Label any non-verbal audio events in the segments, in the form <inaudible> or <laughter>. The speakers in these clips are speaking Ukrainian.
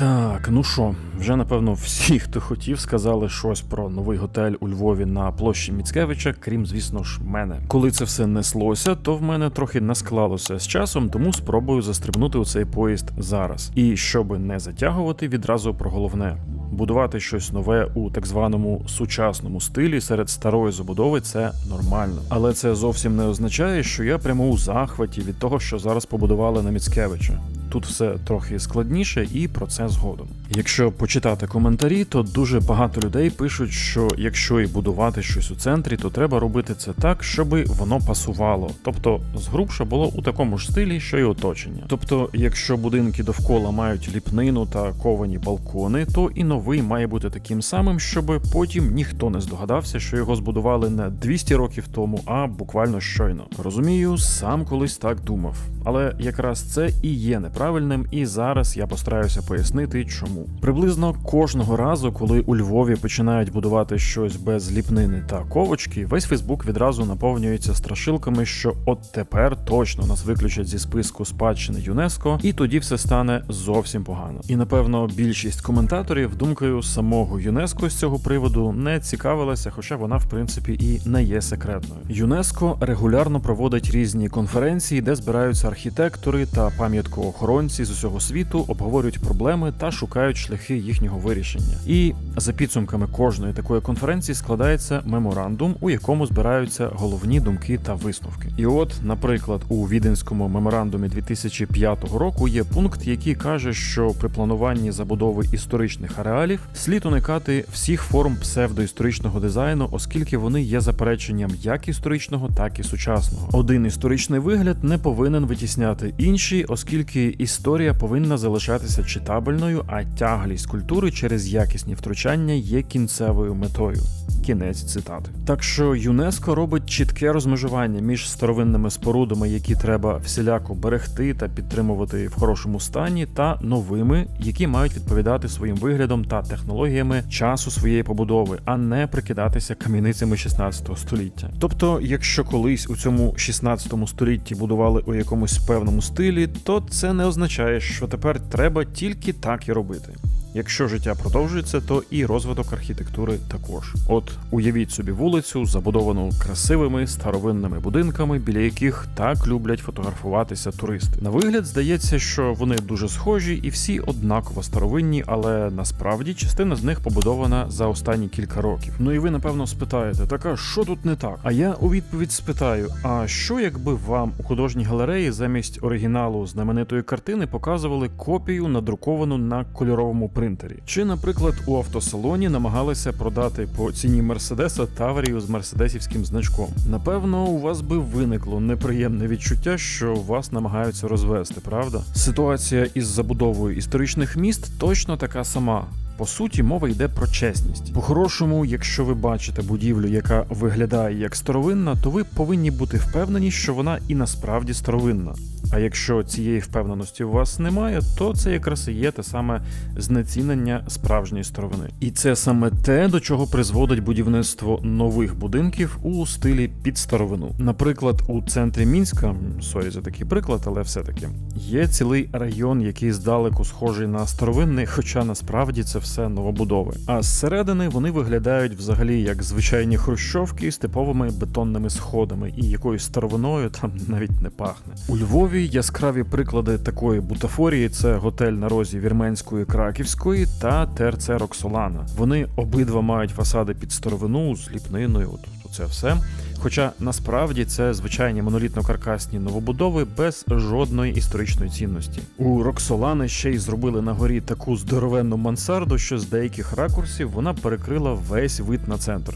Так, ну що, вже напевно всі, хто хотів, сказали щось про новий готель у Львові на площі Міцкевича, крім, звісно ж, мене. Коли це все неслося, то в мене трохи не склалося з часом, тому спробую застрибнути у цей поїзд зараз. І щоби не затягувати, відразу про головне. Будувати щось нове у так званому сучасному стилі серед старої забудови це нормально. Але це зовсім не означає, що я прямо у захваті від того, що зараз побудували на Міцкевича. Тут все трохи складніше, і про це згодом. Якщо почитати коментарі, то дуже багато людей пишуть, що якщо і будувати щось у центрі, то треба робити це так, щоби воно пасувало, тобто згрубше було у такому ж стилі, що й оточення. Тобто, якщо будинки довкола мають ліпнину та ковані балкони, то і новий має бути таким самим, щоби потім ніхто не здогадався, що його збудували не 200 років тому, а буквально щойно. Розумію, сам колись так думав, але якраз це і є неправильним, і зараз я постараюся пояснити, чому. Приблизно кожного разу, коли у Львові починають будувати щось без ліпнини та ковочки, весь Фейсбук відразу наповнюється страшилками, що от тепер точно нас виключать зі списку спадщини ЮНЕСКО, і тоді все стане зовсім погано. І напевно більшість коментаторів думкою самого ЮНЕСКО з цього приводу не цікавилася, хоча вона в принципі і не є секретною. ЮНЕСКО регулярно проводить різні конференції, де збираються архітектори та пам'яткоохоронці з усього світу, обговорюють проблеми та шукають шляхи їхнього вирішення. І за підсумками кожної такої конференції складається меморандум, у якому збираються головні думки та висновки. І от, наприклад, у віденському меморандумі 2005 року є пункт, який каже, що при плануванні забудови історичних ареалів слід уникати всіх форм псевдоісторичного дизайну, оскільки вони є запереченням як історичного, так і сучасного. Один історичний вигляд не повинен витісняти інші, оскільки історія повинна залишатися читабельною, а тяглість культури через якісні втручання є кінцевою метою. Кінець цитати. Так що ЮНЕСКО робить чітке розмежування між старовинними спорудами, які треба всіляко берегти та підтримувати в хорошому стані, та новими, які мають відповідати своїм виглядом та технологіями часу своєї побудови, а не прикидатися кам'яницями 16 століття. Тобто, якщо колись у цьому 16 столітті будували у якомусь певному стилі, то це не означає, що тепер треба тільки так і робити. Якщо життя продовжується, то і розвиток архітектури також. От уявіть собі вулицю, забудовану красивими старовинними будинками, біля яких так люблять фотографуватися туристи. На вигляд здається, що вони дуже схожі і всі однаково старовинні, але насправді частина з них побудована за останні кілька років. Ну і ви напевно спитаєте, так а що тут не так? А я у відповідь спитаю: а що якби вам у художній галереї замість оригіналу знаменитої картини показували копію, надруковану на кольоровому принтері? Чи, наприклад, у автосалоні намагалися продати по ціні Мерседеса Таврію з мерседесівським значком? Напевно, у вас би виникло неприємне відчуття, що вас намагаються розвести, правда? Ситуація із забудовою історичних міст точно така сама. По суті, мова йде про чесність. По-хорошому, якщо ви бачите будівлю, яка виглядає як старовинна, то ви повинні бути впевнені, що вона і насправді старовинна. А якщо цієї впевненості у вас немає, то це якраз і є те саме знецінення справжньої старовини. І це саме те, до чого призводить будівництво нових будинків у стилі під старовину. Наприклад, у центрі Мінська, сорі за такий приклад, але все-таки є цілий район, який здалеку схожий на старовинний, хоча насправді це все новобудови. А зсередини вони виглядають взагалі як звичайні хрущовки з типовими бетонними сходами, і якоюсь старовиною там <laughs> навіть не пахне. У Львові яскраві приклади такої бутафорії це готель на розі Вірменської Краківської та ТРЦ Роксолана. Вони обидва мають фасади під старовину з ліпниною. От це все. Хоча насправді це звичайні монолітно-каркасні новобудови без жодної історичної цінності. У Роксолани ще й зробили на горі таку здоровенну мансарду, що з деяких ракурсів вона перекрила весь вид на центр.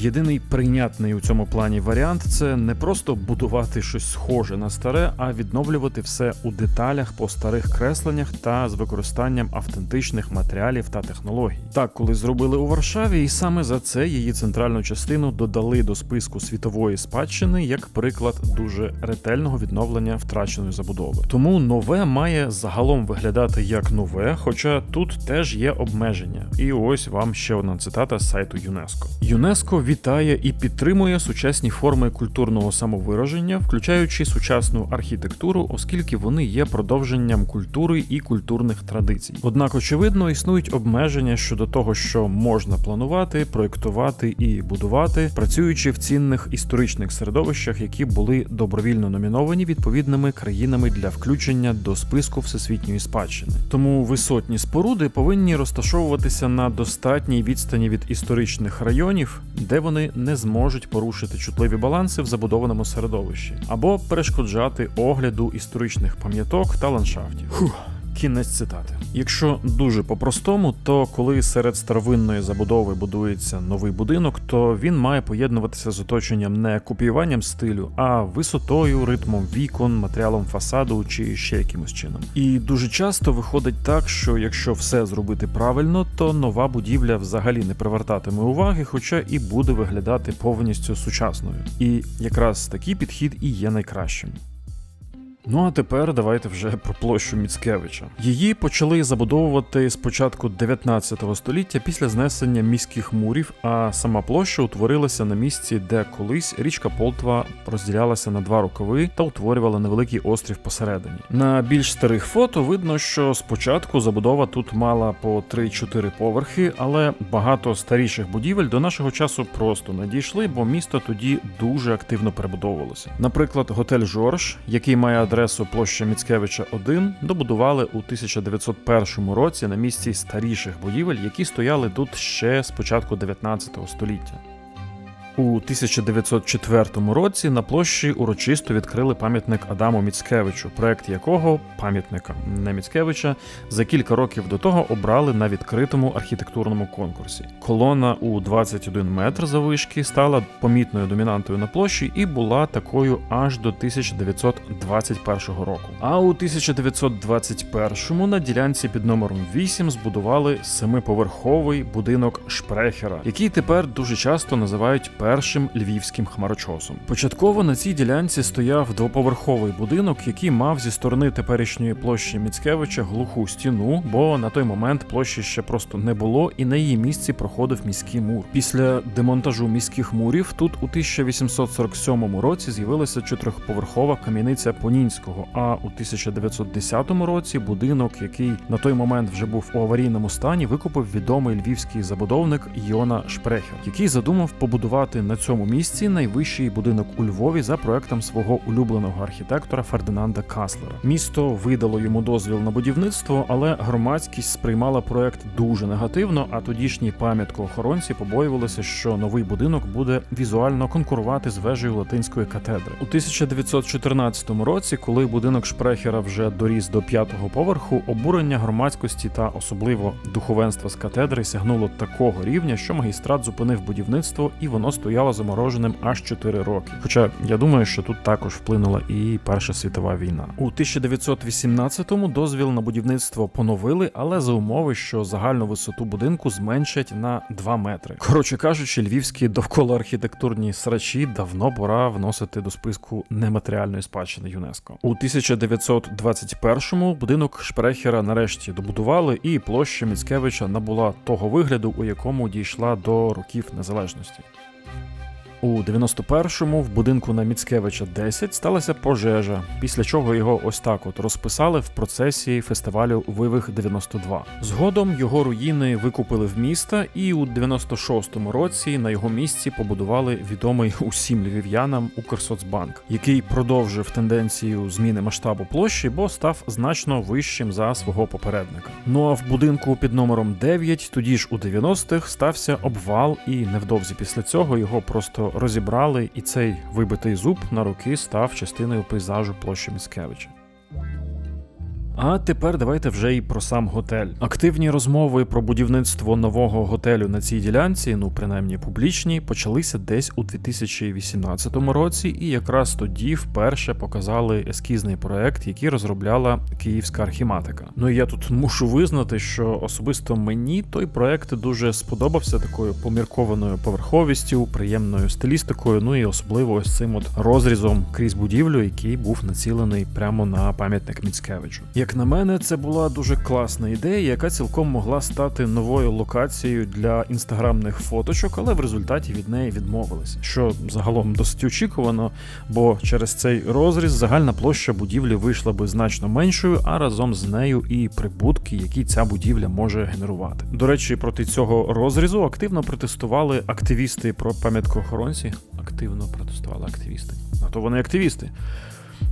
Єдиний прийнятний у цьому плані варіант це не просто будувати щось схоже на старе, а відновлювати все у деталях по старих кресленнях та з використанням автентичних матеріалів та технологій. Так, коли зробили у Варшаві, і саме за це її центральну частину додали до списку світової спадщини як приклад дуже ретельного відновлення втраченої забудови. Тому нове має загалом виглядати як нове, хоча тут теж є обмеження. І ось вам ще одна цитата з сайту ЮНЕСКО. ЮНЕСКО вітає і підтримує сучасні форми культурного самовираження, включаючи сучасну архітектуру, оскільки вони є продовженням культури і культурних традицій. Однак, очевидно, існують обмеження щодо того, що можна планувати, проєктувати і будувати, працюючи в цінних історичних середовищах, які були добровільно номіновані відповідними країнами для включення до списку всесвітньої спадщини. Тому висотні споруди повинні розташовуватися на достатній відстані від історичних районів, де вони не зможуть порушити чутливі баланси в забудованому середовищі, або перешкоджати огляду історичних пам'яток та ландшафтів. Фух. Кінець цитати. Якщо дуже по-простому, то коли серед старовинної забудови будується новий будинок, то він має поєднуватися з оточенням не копіюванням стилю, а висотою, ритмом вікон, матеріалом фасаду чи ще якимось чином. І дуже часто виходить так, що якщо все зробити правильно, то нова будівля взагалі не привертатиме уваги, хоча і буде виглядати повністю сучасною. І якраз такий підхід і є найкращим. Ну а тепер давайте вже про площу Міцкевича. Її почали забудовувати з початку 19 століття після знесення міських мурів, а сама площа утворилася на місці, де колись річка Полтва розділялася на два рукави та утворювала невеликий острів посередині. На більш старих фото видно, що спочатку забудова тут мала по 3-4 поверхи, але багато старіших будівель до нашого часу просто не дійшли, бо місто тоді дуже активно перебудовувалося. Наприклад, готель Жорж, який має адресу площа Міцкевича 1, добудували у 1901 році на місці старіших будівель, які стояли тут ще з початку 19 століття. У 1904 році на площі урочисто відкрили пам'ятник Адаму Міцкевичу, проект якого пам'ятника не Міцкевича за кілька років до того обрали на відкритому архітектурному конкурсі. Колона у 21 метр завишки стала помітною домінантою на площі і була такою аж до 1921 року. А у 1921 на ділянці під номером 8 збудували семиповерховий будинок Шпрехера, який тепер дуже часто називають першим львівським хмарочосом. Початково на цій ділянці стояв двоповерховий будинок, який мав зі сторони теперішньої площі Міцкевича глуху стіну, бо на той момент площі ще просто не було, і на її місці проходив міський мур. Після демонтажу міських мурів тут у 1847 році з'явилася чотирьохповерхова кам'яниця Понінського. А у 1910 році будинок, який на той момент вже був у аварійному стані, викупив відомий львівський забудовник Йона Шпрехер, який задумав побудувати на цьому місці найвищий будинок у Львові за проектом свого улюбленого архітектора Фердинанда Каслера. Місто видало йому дозвіл на будівництво, але громадськість сприймала проект дуже негативно. А тодішні пам'яткоохоронці побоювалися, що новий будинок буде візуально конкурувати з вежею латинської катедри. У 1914 році, коли будинок Шпрехера вже доріс до п'ятого поверху, обурення громадськості та особливо духовенства з катедри сягнуло такого рівня, що магістрат зупинив будівництво і воно стояло замороженим аж 4 роки. Хоча я думаю, що тут також вплинула і Перша світова війна. У 1918-му дозвіл на будівництво поновили, але за умови, що загальну висоту будинку зменшать на 2 метри. Коротше кажучи, львівські довкола архітектурні срачі давно пора вносити до списку нематеріальної спадщини ЮНЕСКО. У 1921-му будинок Шпрехера нарешті добудували, і площа Міцкевича набула того вигляду, у якому дійшла до років незалежності. У 91-му в будинку на Міцкевича 10 сталася пожежа, після чого його ось так от розписали в процесі фестивалю Вивих 92. Згодом його руїни викупили в міста, і у 96-му році на його місці побудували відомий усім львів'янам Укрсоцбанк, який продовжив тенденцію зміни масштабу площі, бо став значно вищим за свого попередника. Ну а в будинку під номером 9 тоді ж у 90-х стався обвал, і невдовзі після цього його просто розібрали, і цей вибитий зуб на руки став частиною пейзажу площі Міцкевича. А тепер давайте вже і про сам готель. Активні розмови про будівництво нового готелю на цій ділянці, ну принаймні публічні, почалися десь у 2018 році, і якраз тоді вперше показали ескізний проект, який розробляла київська архіматика. Ну і я тут мушу визнати, що особисто мені той проект дуже сподобався такою поміркованою поверховістю, приємною стилістикою, ну і особливо ось цим от розрізом крізь будівлю, який був націлений прямо на пам'ятник Міцкевичу. Як на мене, це була дуже класна ідея, яка цілком могла стати новою локацією для інстаграмних фоточок, але в результаті від неї відмовились. Що загалом досить очікувано, бо через цей розріз загальна площа будівлі вийшла би значно меншою, а разом з нею і прибутки, які ця будівля може генерувати. До речі, проти цього розрізу активно протестували активісти про пам'яткоохоронці. Активно протестували активісти. А то вони активісти.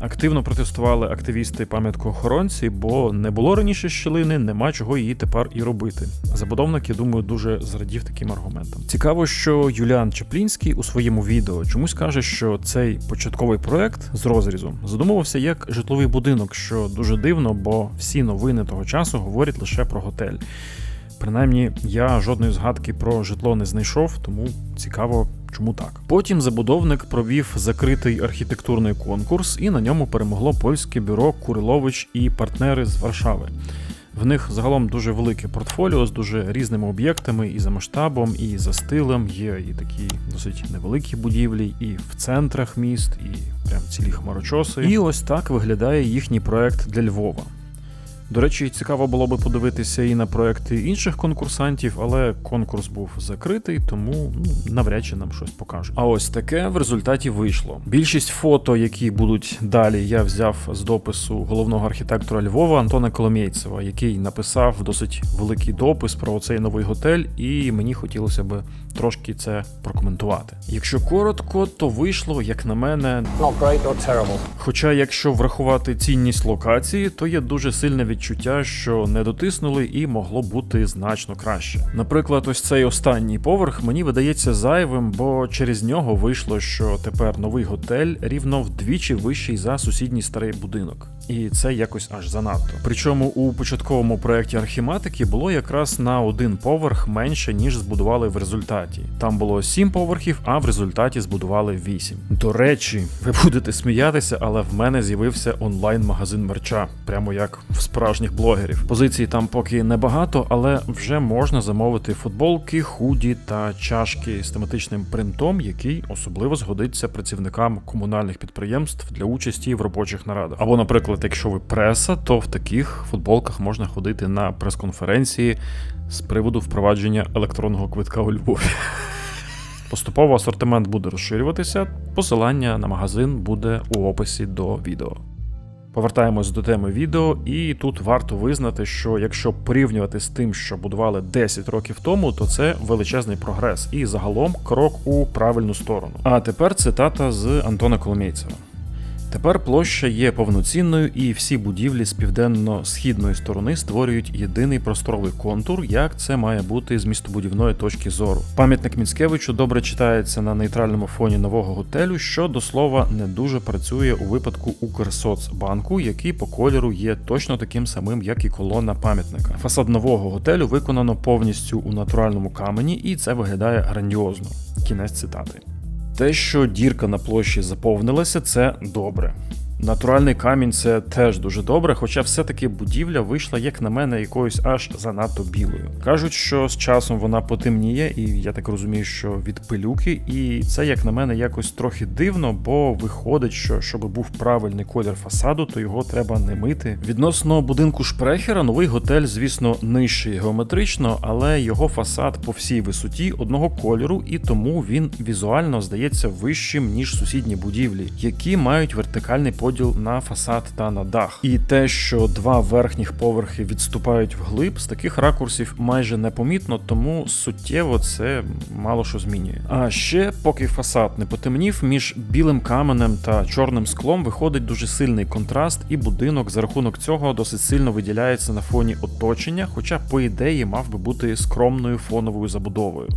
Активно протестували активісти пам'яткоохоронці, бо не було раніше щілини, нема чого її тепер і робити. Забудовник, я думаю, дуже зрадів таким аргументам. Цікаво, що Юліан Чеплінський у своєму відео чомусь каже, що цей початковий проект з розрізу задумувався як житловий будинок, що дуже дивно, бо всі новини того часу говорять лише про готель. Принаймні, я жодної згадки про житло не знайшов, тому цікаво, чому так. Потім забудовник провів закритий архітектурний конкурс, і на ньому перемогло польське бюро Курилович і партнери з Варшави. В них загалом дуже велике портфоліо з дуже різними об'єктами і за масштабом, і за стилем. Є і такі досить невеликі будівлі, і в центрах міст, і прям цілі хмарочоси. І ось так виглядає їхній проект для Львова. До речі, цікаво було би подивитися і на проекти інших конкурсантів, але конкурс був закритий, тому ну, навряд чи нам щось покажуть. А ось таке в результаті вийшло. Більшість фото, які будуть далі, я взяв з допису головного архітектора Львова Антона Коломєйцева, який написав досить великий допис про цей новий готель, і мені хотілося би трошки це прокоментувати. Якщо коротко, то вийшло, як на мене, Not great or terrible. Хоча, якщо врахувати цінність локації, то є дуже сильне відчуття, що не дотиснули і могло бути значно краще. Наприклад, ось цей останній поверх мені видається зайвим, бо через нього вийшло, що тепер новий готель рівно вдвічі вищий за сусідній старий будинок. І це якось аж занадто. Причому у початковому проєкті архіматики було якраз на один поверх менше, ніж збудували в результаті. Там було сім поверхів, а в результаті збудували вісім. До речі, ви будете сміятися, але в мене з'явився онлайн-магазин мерча, прямо як в справжніх блогерів. Позицій там поки небагато, але вже можна замовити футболки, худі та чашки з тематичним принтом, який особливо згодиться працівникам комунальних підприємств для участі в робочих нарадах. Або, наприклад, якщо ви преса, то в таких футболках можна ходити на прес-конференції з приводу впровадження електронного квитка у Львові. Поступово асортимент буде розширюватися. Посилання на магазин буде у описі до відео. Повертаємось до теми відео, і тут варто визнати, що якщо порівнювати з тим, що будували 10 років тому, то це величезний прогрес і загалом крок у правильну сторону. А тепер цитата з Антона Коломійцева. Тепер площа є повноцінною, і всі будівлі з південно-східної сторони створюють єдиний просторовий контур, як це має бути з містобудівної точки зору. Пам'ятник Міцкевичу добре читається на нейтральному фоні нового готелю, що до слова не дуже працює у випадку Укрсоцбанку, який по кольору є точно таким самим, як і колона пам'ятника. Фасад нового готелю виконано повністю у натуральному камені, і це виглядає грандіозно. Кінець цитати. Те, що дірка на площі заповнилася, це добре. Натуральний камінь це теж дуже добре, хоча все-таки будівля вийшла, як на мене, якоюсь аж занадто білою. Кажуть, що з часом вона потемніє, і я так розумію, що від пилюки, і це, як на мене, якось трохи дивно, бо виходить, що щоб був правильний колір фасаду, то його треба не мити. Відносно будинку Шпрехера, новий готель, звісно, нижчий геометрично, але його фасад по всій висоті одного кольору, і тому він візуально здається вищим ніж сусідні будівлі, які мають вертикальний поділ на фасад та на дах. І те, що два верхніх поверхи відступають вглиб, з таких ракурсів майже непомітно, тому суттєво це мало що змінює. А ще, поки фасад не потемнів, між білим каменем та чорним склом виходить дуже сильний контраст, і будинок за рахунок цього досить сильно виділяється на фоні оточення, хоча, по ідеї, мав би бути скромною фоновою забудовою.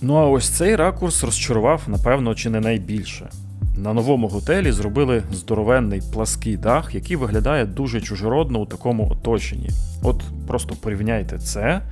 Ну а ось цей ракурс розчарував, напевно, чи не найбільше. На новому готелі зробили здоровенний плаский дах, який виглядає дуже чужеродно у такому оточенні. От просто порівняйте це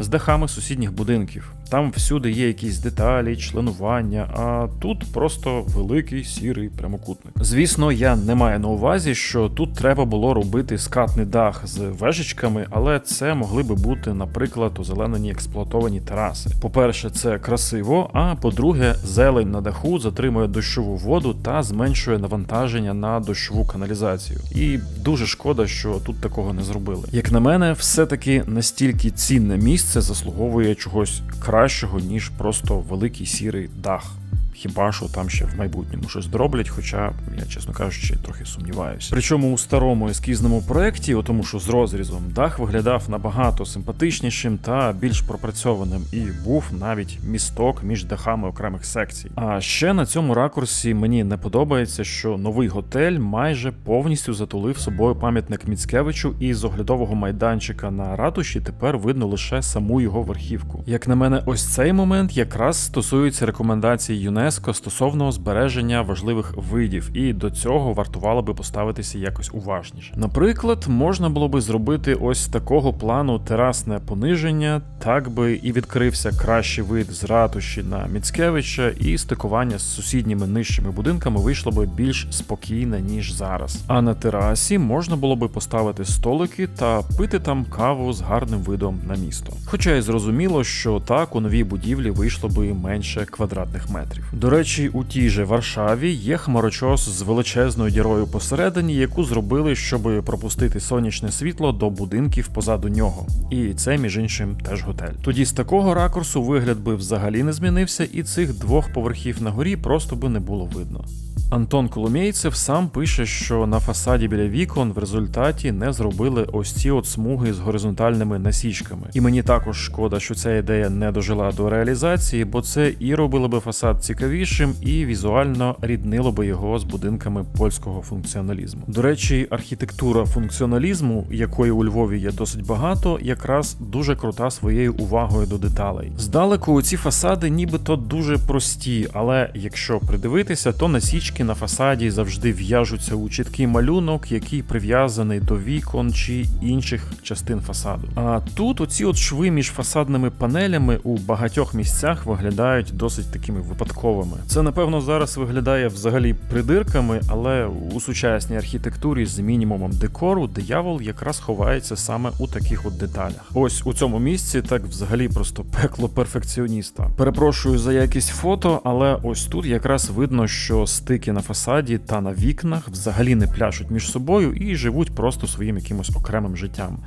з дахами сусідніх будинків. Там всюди є якісь деталі, членування, а тут просто великий сірий прямокутник. Звісно, я не маю на увазі, що тут треба було робити скатний дах з вежечками, але це могли би бути, наприклад, озеленені експлуатовані тераси. По-перше, це красиво. А по-друге, зелень на даху затримує дощову воду та зменшує навантаження на дощову каналізацію. І дуже шкода, що тут такого не зробили. Як на мене, все-таки настільки цінне місце заслуговує чогось кращого, ніж просто великий сірий дах. Хіба що там ще в майбутньому щось дроблять, хоча я, чесно кажучи, трохи сумніваюся. Причому у старому ескізному проєкті, у тому що з розрізом, дах виглядав набагато симпатичнішим та більш пропрацьованим, і був навіть місток між дахами окремих секцій. А ще на цьому ракурсі мені не подобається, що новий готель майже повністю затулив собою пам'ятник Міцкевичу, і з оглядового майданчика на ратуші тепер видно лише саму його верхівку. Як на мене, ось цей момент якраз стосується рекомендацій ЮНЕСКО стосовно збереження важливих видів, і до цього вартувало би поставитися якось уважніше. Наприклад, можна було би зробити ось такого плану терасне пониження, так би і відкрився кращий вид з ратуші на Міцкевича, і стикування з сусідніми нижчими будинками вийшло би більш спокійне ніж зараз. А на терасі можна було би поставити столики та пити там каву з гарним видом на місто. Хоча й зрозуміло, що так у новій будівлі вийшло би менше квадратних метрів. До речі, у тій же Варшаві є хмарочос з величезною дірою посередині, яку зробили, щоб пропустити сонячне світло до будинків позаду нього. І це, між іншим, теж готель. Тоді з такого ракурсу вигляд би взагалі не змінився, і цих двох поверхів на горі просто би не було видно. Антон Коломійцев сам пише, що на фасаді біля вікон в результаті не зробили ось ці от смуги з горизонтальними насічками. І мені також шкода, що ця ідея не дожила до реалізації, бо це і робило би фасад цікавішим, і візуально ріднило би його з будинками польського функціоналізму. До речі, архітектура функціоналізму, якої у Львові є досить багато, якраз дуже крута своєю увагою до деталей. Здалеку ці фасади нібито дуже прості, але якщо придивитися, то насічки на фасаді завжди в'яжуться у чіткий малюнок, який прив'язаний до вікон чи інших частин фасаду. А тут оці от шви між фасадними панелями у багатьох місцях виглядають досить такими випадковими. Це напевно зараз виглядає взагалі придирками, але у сучасній архітектурі з мінімумом декору диявол якраз ховається саме у таких от деталях. Ось у цьому місці так взагалі просто пекло перфекціоніста. Перепрошую за якість фото, але ось тут якраз видно, що стики на фасаді та на вікнах взагалі не пляшуть між собою і живуть просто своїм якимось окремим життям.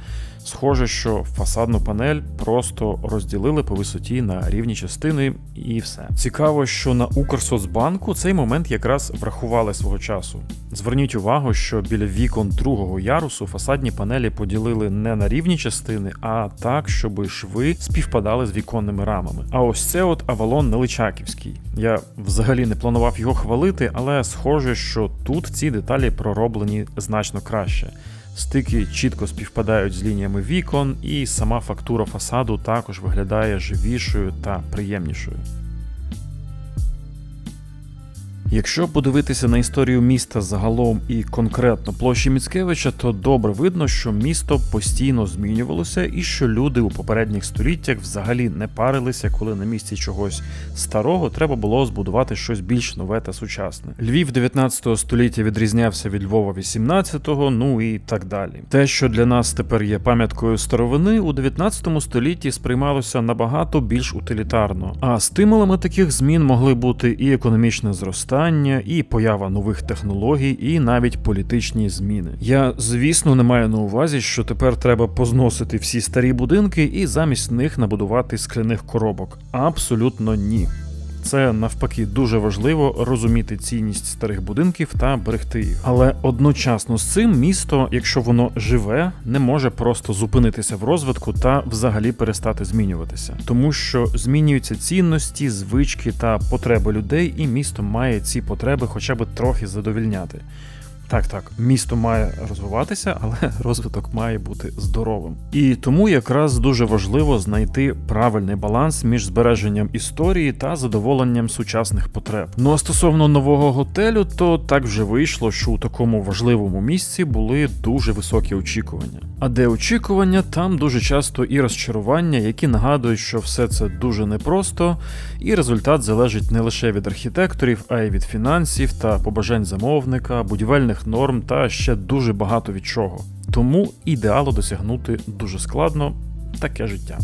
Схоже, що фасадну панель просто розділили по висоті на рівні частини, і все. Цікаво, що на Укрсоцбанку цей момент якраз врахували свого часу. Зверніть увагу, що біля вікон другого ярусу фасадні панелі поділили не на рівні частини, а так, щоб шви співпадали з віконними рамами. А ось це от Авалон Неличаківський. Я взагалі не планував його хвалити, але схоже, що тут ці деталі пророблені значно краще. Стики чітко співпадають з лініями вікон, і сама фактура фасаду також виглядає живішою та приємнішою. Якщо подивитися на історію міста загалом і конкретно площі Міцкевича, то добре видно, що місто постійно змінювалося, і що люди у попередніх століттях взагалі не парилися, коли на місці чогось старого треба було збудувати щось більш нове та сучасне. Львів 19 століття відрізнявся від Львова 18-го, ну і так далі. Те, що для нас тепер є пам'яткою старовини, у 19 столітті сприймалося набагато більш утилітарно. А стимулами таких змін могли бути і економічне зростання, і поява нових технологій, і навіть політичні зміни. Я, звісно, не маю на увазі, що тепер треба позносити всі старі будинки і замість них набудувати скляних коробок. Абсолютно ні. Це навпаки дуже важливо розуміти цінність старих будинків та берегти їх. Але одночасно з цим місто, якщо воно живе, не може просто зупинитися в розвитку та взагалі перестати змінюватися, тому що змінюються цінності, звички та потреби людей, і місто має ці потреби хоча б трохи задовільняти. Так, так, місто має розвиватися, але <laughs> розвиток має бути здоровим. І тому якраз дуже важливо знайти правильний баланс між збереженням історії та задоволенням сучасних потреб. Ну а стосовно нового готелю, то так вже вийшло, що у такому важливому місці були дуже високі очікування. А де очікування, там дуже часто і розчарування, які нагадують, що все це дуже непросто, і результат залежить не лише від архітекторів, а й від фінансів та побажань замовника, будівельних норм та ще дуже багато від чого. Тому ідеалу досягнути дуже складно таке життя.